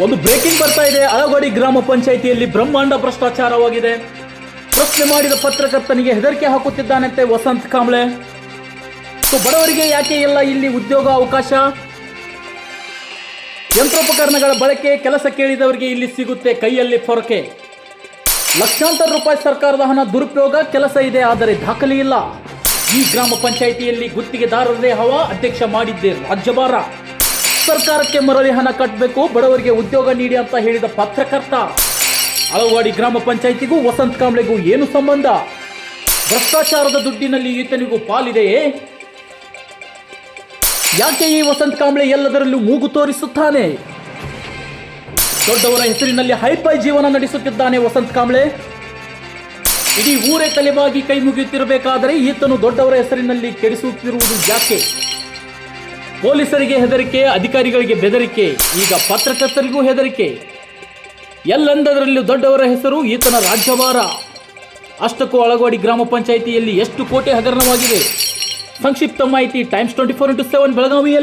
ಒಂದು ಬ್ರೇಕಿಂಗ್ ಬರ್ತಾ ಇದೆ. ಅಳಗೋಡಿ ಗ್ರಾಮ ಪಂಚಾಯಿತಿಯಲ್ಲಿ ಬ್ರಹ್ಮಾಂಡ ಭ್ರಷ್ಟಾಚಾರವಾಗಿದೆ. ಪ್ರಶ್ನೆ ಮಾಡಿದ ಪತ್ರಕರ್ತನಿಗೆ ಹೆದರಿಕೆ ಹಾಕುತ್ತಿದ್ದಾನಂತೆ ವಸಂತ್ ಕಾಂಬ್ಳೆ ಸೊ, ಬಡವರಿಗೆ ಯಾಕೆ ಇಲ್ಲ ಇಲ್ಲಿ ಉದ್ಯೋಗ ಅವಕಾಶ? ಯಂತ್ರೋಪಕರಣಗಳ ಬಳಕೆ ಕೆಲಸ ಕೇಳಿದವರಿಗೆ ಇಲ್ಲಿ ಸಿಗುತ್ತೆ ಕೈಯಲ್ಲಿ ಫೊರಕೆ ಲಕ್ಷಾಂತರ ರೂಪಾಯಿ ಸರ್ಕಾರದ ಹಣ ದುರುಪಯೋಗ ಕೆಲಸ ಇದೆ, ಆದರೆ ದಾಖಲೆ ಇಲ್ಲ. ಈ ಗ್ರಾಮ ಪಂಚಾಯಿತಿಯಲ್ಲಿ ಗುತ್ತಿಗೆದಾರರೇ ಹವಾ, ಅಧ್ಯಕ್ಷ ಮಾಡಿದ್ದೆ ರಾಜ್ಯಭಾರ. ಸರ್ಕಾರಕ್ಕೆ ಮರಳಿ ಹಣ ಕಟ್ಟಬೇಕು ಬಡವರಿಗೆ ಉದ್ಯೋಗ ನೀಡಿ ಅಂತ ಹೇಳಿದ ಪತ್ರಕರ್ತ. ಅಳವಾಡಿ ಗ್ರಾಮ ಪಂಚಾಯಿತಿಗೂ ವಸಂತ ಕಾಂಬ್ಳೆಗೂ ಏನು ಸಂಬಂಧ? ಭ್ರಷ್ಟಾಚಾರದ ದುಡ್ಡಿನಲ್ಲಿ ಈತನಿಗೂ ಪಾಲಿದೆಯೇ? ಯಾಕೆ ಈ ವಸಂತ ಕಾಂಬ್ಳೆ ಎಲ್ಲದರಲ್ಲೂ ಮೂಗು ತೋರಿಸುತ್ತಾನೆ? ದೊಡ್ಡವರ ಹೆಸರಿನಲ್ಲಿ ಹೈಫೈ ಜೀವನ ನಡೆಸುತ್ತಿದ್ದಾನೆ ವಸಂತ ಕಾಂಬ್ಳೆ ಇಡೀ ಊರೇ ತಲೆಬಾಗಿ ಕೈ ಮುಗಿಯುತ್ತಿರಬೇಕಾದರೆ ಈತನು ದೊಡ್ಡವರ ಹೆಸರಿನಲ್ಲಿ ಕೆಡಿಸುತ್ತಿರುವುದು ಯಾಕೆ? ಪೊಲೀಸರಿಗೆ ಹೆದರಿಕೆ, ಅಧಿಕಾರಿಗಳಿಗೆ ಬೆದರಿಕೆ, ಈಗ ಪತ್ರಕರ್ತರಿಗೂ ಹೆದರಿಕೆ. ಎಲ್ಲೆಂದರಲ್ಲೂ ದೊಡ್ಡವರ ಹೆಸರು, ಈತನ ರಾಜ್ಯಭಾರ. ಅಷ್ಟಕ್ಕೂ ಅಳಗೋಡಿ ಗ್ರಾಮ ಪಂಚಾಯಿತಿಯಲ್ಲಿ ಎಷ್ಟು ಕೋಟಿ ಹಗರಣವಾಗಿದೆ. ಸಂಕ್ಷಿಪ್ತ ಮಾಹಿತಿ Times twenty four into seven ಬೆಳಗಾವಿಯಲ್ಲಿ.